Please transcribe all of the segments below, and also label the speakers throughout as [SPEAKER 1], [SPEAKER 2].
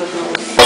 [SPEAKER 1] ごいます。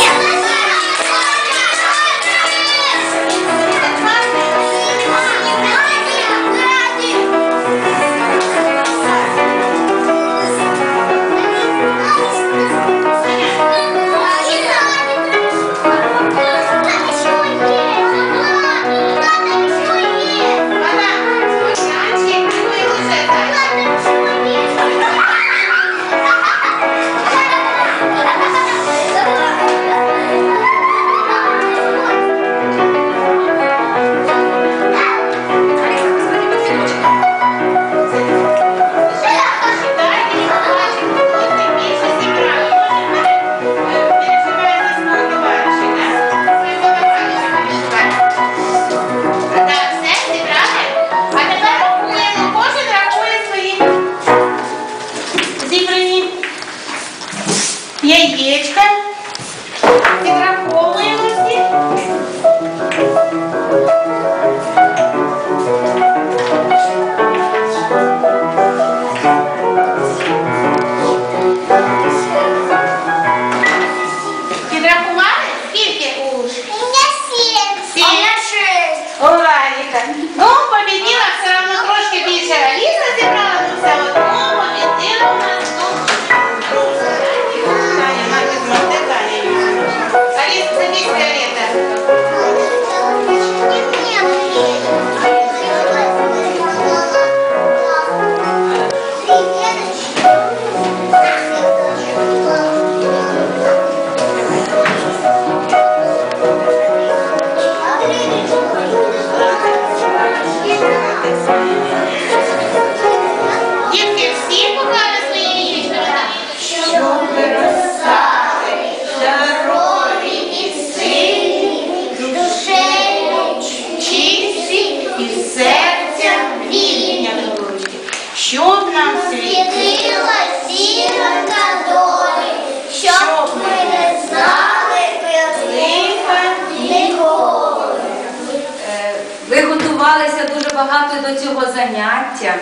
[SPEAKER 1] Багато до цього заняття,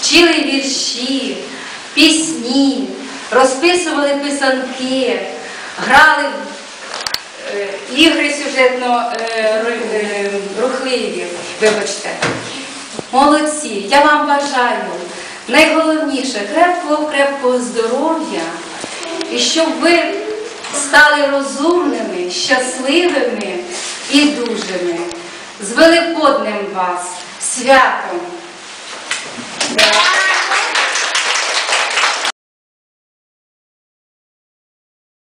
[SPEAKER 1] вчили вірші, пісні, розписували писанки, грали е, ігри сюжетно е, е, рухливі. Вибачте. Молодці, я вам бажаю найголовніше крепкого-крепкого здоров'я і щоб ви стали розумними, щасливими і дужими. З Великоднем вас, святом!